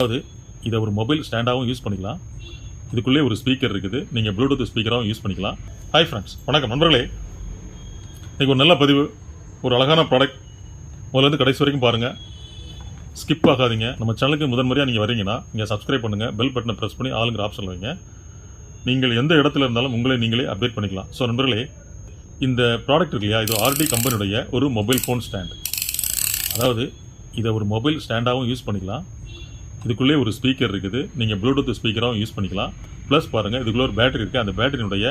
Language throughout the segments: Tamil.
அதாவது இதை ஒரு மொபைல் ஸ்டாண்டாகவும் யூஸ் பண்ணிக்கலாம். இதுக்குள்ளே ஒரு ஸ்பீக்கர் இருக்குது. நீங்கள் ப்ளூடூத் ஸ்பீக்கராகவும் யூஸ் பண்ணிக்கலாம். ஹாய் ஃப்ரெண்ட்ஸ் வணக்கம். நண்பர்களே இன்றைக்கி ஒரு நல்ல பதிவு. ஒரு அழகான ப்ராடக்ட் முதலேருந்து கடைசி வரைக்கும் பாருங்கள் ஸ்கிப் ஆகாதீங்க. நம்ம சேனலுக்கு முதன் முறையாக நீங்கள் வரீங்கன்னா நீங்கள் சப்ஸ்கிரைப் பண்ணுங்கள் பெல் பட்டனை ப்ரெஸ் பண்ணி ஆளுங்கிற ஆப்ஷன் வைங்க. நீங்கள் எந்த இடத்துல இருந்தாலும் உங்களை நீங்களே அப்டேட் பண்ணிக்கலாம். ஸோ நண்பர்களே இந்த ப்ராடக்ட் இருக்கு இல்லையா? இது ஆர்டி கம்பெனியுடைய ஒரு மொபைல் ஃபோன் ஸ்டாண்ட் அதாவது இதை ஒரு மொபைல் ஸ்டாண்டாகவும் யூஸ் பண்ணிக்கலாம். இதுக்குள்ளே ஒரு ஸ்பீக்கர் இருக்குது. நீங்கள் ப்ளூடூத் ஸ்பீக்கராகவும் யூஸ் பண்ணிக்கலாம். ப்ளஸ் பாருங்கள் இதுக்குள்ளே ஒரு பேட்டரி இருக்குது அந்த பேட்டரியினுடைய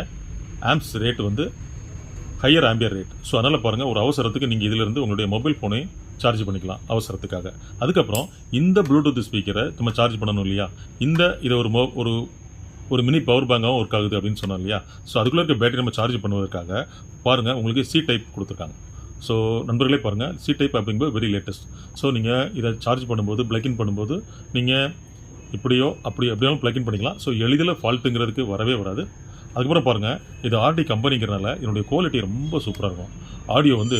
ஆம்ப்ஸ் ரேட் வந்து ஹையர் ஆம்பியர் ரேட் ஸோ அதனால் பாருங்கள் ஒரு அவசரத்துக்கு நீங்கள் இதிலிருந்து உங்களுடைய மொபைல் ஃபோனை சார்ஜ் பண்ணிக்கலாம் அவசரத்துக்காக. அதுக்கப்புறம் இந்த ப்ளூடூத் ஸ்பீக்கரை நம்ம சார்ஜ் பண்ணணும் இல்லையா? இந்த இதை ஒரு மொ ஒரு ஒரு மினி பவர் பேங்காகவும் ஒர்க் ஆகுது அப்படின்னு சொன்னோம் இல்லையா? ஸோ அதுக்குள்ளே இருக்க பேட்டரி நம்ம சார்ஜ் பண்ணுவதற்காக பாருங்கள் உங்களுக்கு சி டைப் கொடுத்துருக்காங்க. ஸோ நண்பர்களே பாருங்கள் சி டைப் அப்படிங்கும்போது வெரி லேட்டஸ்ட் ஸோ நீங்கள் இதை சார்ஜ் பண்ணும்போது பிளக்இன் பண்ணும்போது நீங்கள் இப்படியோ அப்படி அப்படியாலும் பிளக்இன் பண்ணிக்கலாம். ஸோ எளிதில் ஃபால்ட்டுங்கிறதுக்கு வரவே வராது. அதுக்கப்புறம் பாருங்கள் இது ஆர்டி கம்பெனிங்கிறனால என்னுடைய குவாலிட்டி ரொம்ப சூப்பராக இருக்கும். ஆடியோ வந்து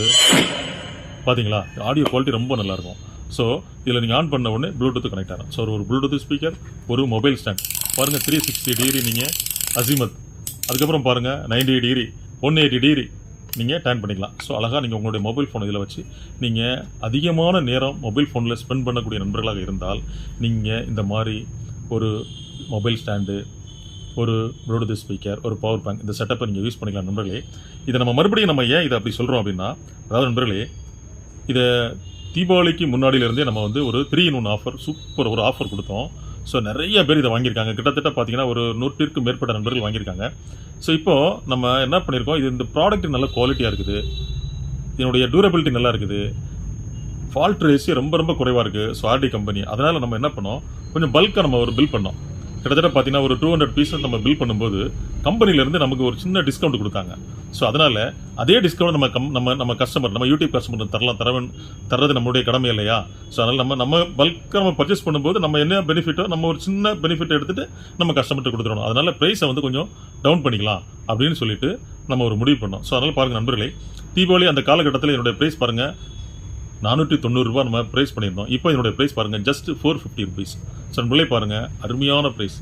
பார்த்தீங்களா ஆடியோ குவாலிட்டி ரொம்ப நல்லாயிருக்கும் ஸோ இதில் நீங்கள் ஆன் பண்ண உடனே ப்ளூடூத் கனெக்ட் ஆகும். ஸோ ஒரு ப்ளூடூத் ஸ்பீக்கர் ஒரு மொபைல் ஸ்டாண்ட் பாருங்கள் த்ரீ சிக்ஸ்டி டிகிரி நீங்கள் அசிமத் அதுக்கப்புறம் பாருங்கள் 90 டிகிரி ஒன் எயிட்டி டிகிரி நீங்கள் டேன் பண்ணிக்கலாம். ஸோ அழகாக நீங்கள் உங்களுடைய மொபைல் ஃபோன் இதில் வச்சு நீங்கள் அதிகமான நேரம் மொபைல் ஃபோனில் ஸ்பெண்ட் பண்ணக்கூடிய நண்பர்களாக இருந்தால் நீங்கள் இந்த மாதிரி ஒரு மொபைல் ஸ்டாண்டு ஒரு ப்ளூடூத் ஸ்பீக்கர் ஒரு பவர் பேங்க் இந்த செட்டப்பை நீங்கள் யூஸ் பண்ணிக்கலாம் நண்பர்களே. இதை நம்ம மறுபடியும் நம்ம ஏன் இதை அப்படி சொல்கிறோம் அப்படின்னா அதாவது நண்பர்களே இதை தீபாவளிக்கு முன்னாடியிலேருந்தே நம்ம வந்து ஒரு three in one offer super ஒரு ஆஃபர் கொடுத்தோம். ஸோ நிறைய பேர் இதை வாங்கியிருக்காங்க. கிட்டத்தட்ட பார்த்தீங்கன்னா ஒரு நூற்றிற்கும் மேற்பட்ட நண்பர்கள் வாங்கியிருக்காங்க. ஸோ இப்போது நம்ம என்ன பண்ணியிருக்கோம்? இது இந்த ப்ராடக்ட் நல்ல குவாலிட்டியாக இருக்குது. இதனுடைய டியூரபிலிட்டி நல்லா இருக்குது. ஃபால்ட் ரேஷியோ ரொம்ப ரொம்ப குறைவாக இருக்குது ஸோ ஆர்டி கம்பெனி அதனால் நம்ம என்ன பண்ணோம்? கொஞ்சம் பல்காக நம்ம ஒரு பில் பண்ணோம். கிட்டத்தட்ட பார்த்தீங்கன்னா ஒரு டூ ஹண்ட்ரட் பீசஸ் நம்ம பில் பண்ணும்போது கம்பெனிலேருந்து நமக்கு ஒரு சின்ன டிஸ்கவுண்ட் கொடுத்தாங்க. ஸோ அதனால் அதே டிஸ்கவுண்ட் நம்ம கம் நம்ம நம்ம கஸ்டமர் நம்ம யூடியூப் கஸ்டமர் தரலாம் தரவன் தர்றது நம்மளுடைய கடமை இல்லையா? ஸோ அதனால் நம்ம நம்ம பல்காக நம்ம பர்ச்சேஸ் பண்ணும்போது நம்ம என்ன பெனிஃபிட்டோ நம்ம ஒரு சின்ன பெனிஃபிட் எடுத்துகிட்டு நம்ம கஸ்டமர்கிட்ட கொடுத்துடணும். அதனால் ப்ரைஸை வந்து கொஞ்சம் டவுன் பண்ணிக்கலாம் அப்படின்னு சொல்லிட்டு நம்ம ஒரு முடிவு பண்ணோம். ஸோ அதனால் பாருங்கள் நண்பர்களே தீபாவளி அந்த காலகட்டத்தில் என்னுடைய ப்ரைஸ் பாருங்கள் நானூற்றி தொண்ணூறுரூபா நம்ம ப்ரைஸ் பண்ணியிருந்தோம். இப்போ இதனுடைய ப்ரைஸ் பாருங்கள் just four fifty rupees so நம்மளே பாருங்கள் அருமையான ப்ரைஸ்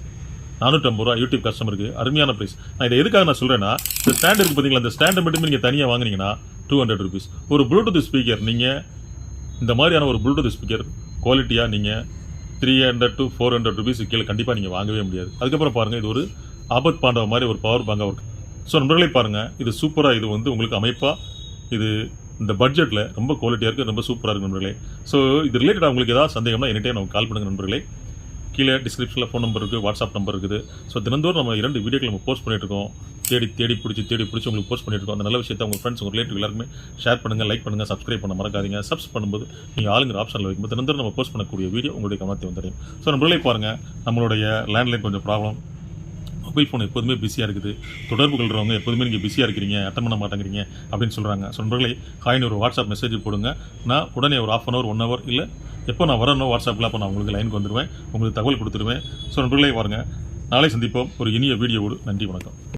நானூற்றம்பது ரூபா யூடியூப் கஸ்டமருக்கு அருமையான ப்ரைஸ் நான் இதை எதுக்காக நான் சொல்கிறேன்னா இந்த ஸ்டாண்ட் இருக்குது பார்த்தீங்களா இந்த ஸ்டாண்டை மட்டுமே நீங்கள் தனியாக வாங்குனீங்கன்னா டூ ஹண்ட்ரட் ருபீஸ் ஒரு ப்ளூடூத் ஸ்பீக்கர் நீங்கள் இந்த மாதிரியான ஒரு ப்ளூடூத் ஸ்பீக்கர் குவாலிட்டியாக நீங்கள் three hundred to four hundred rupees கீழே கண்டிப்பாக நீங்கள் வாங்கவே முடியாது. அதுக்கப்புறம் பாருங்கள் இது ஒரு ஆபத் பாண்டவ மாதிரி ஒரு பவர் பேங்காக இருக்கு ஸோ நண்பர்களே பாருங்கள் இது சூப்பராக இது வந்து உங்களுக்கு அமைப்பாக இது இந்த பட்ஜெட்டில் ரொம்ப குவாலிட்டியாக இருக்குது ரொம்ப சூப்பராக இருக்குது நண்பர்களே. ஸோ இது ரிலேட்டடாக உங்களுக்கு ஏதாவது சந்தேகம்னா எனி டைம் கால் பண்ணுங்கள் நண்பர்களே. கீழே டிஸ்கிரிப்ஷனில் ஃபோன் நம்பர் இருக்குது வாட்ஸ்அப் நம்பர் இருக்குது. ஸோ தினந்தோறும் நம்ம இரண்டு வீடியோக்கள் நம்ம போஸ்ட் பண்ணிட்டு இருக்கோம். தேடி தேடி பிடிச்சி தேடி பிடிச்சி உங்களுக்கு போஸ்ட் பண்ணிட்டு அந்த நல்ல விஷயத்தை உங்கள் ஃப்ரெண்ட்ஸ் உங்கள் ரிலேட்டிவ் எல்லாருமே ஷேர் பண்ணுங்கள் லைக் பண்ணுங்கள் சப்ஸ்கிரைப் பண்ண மறக்காதீங்க. சப்ஸ் பண்ணும்போது நீங்கள் ஆளுங்கிற ஆப்ஷனில் வைக்கும்போது தினந்தோறும் நம்ம போஸ்ட் பண்ணக்கூடிய வீடியோ உங்களுடைய கவனத்தை வந்துடும். ஸோ நம்மளே பாருங்கள் நம்மளுடைய லேண்ட்லைன் கொஞ்சம் ப்ராப்ளம் மொபைல் ஃபோன் எப்போதுமே பிஸியாக இருக்குது. தொடர்பு கொள்கிறவங்க எப்போதுமே நீங்கள் பிஸியாக இருக்கிறீங்க அட்டன் பண்ண மாட்டேங்கிறீங்க அப்படின்னு சொல்கிறாங்க ஸோ ஹாய்னு ஒரு வாட்ஸ்அப் மெசேஜ் போடுங்க. நான் உடனே ஒரு half an hour one hour இல்லை எப்போ நான் வரணும் வாட்ஸ்அப்பில் அப்போ நான் உங்களுக்கு லைனுக்கு வந்துடுவேன் உங்களுக்கு தகவல் கொடுத்துருவேன். ஸோ நண்பர்களே பாருங்கள் நாளை சந்திப்போம். ஒரு இனிய வீடியோவோடு. நன்றி வணக்கம்.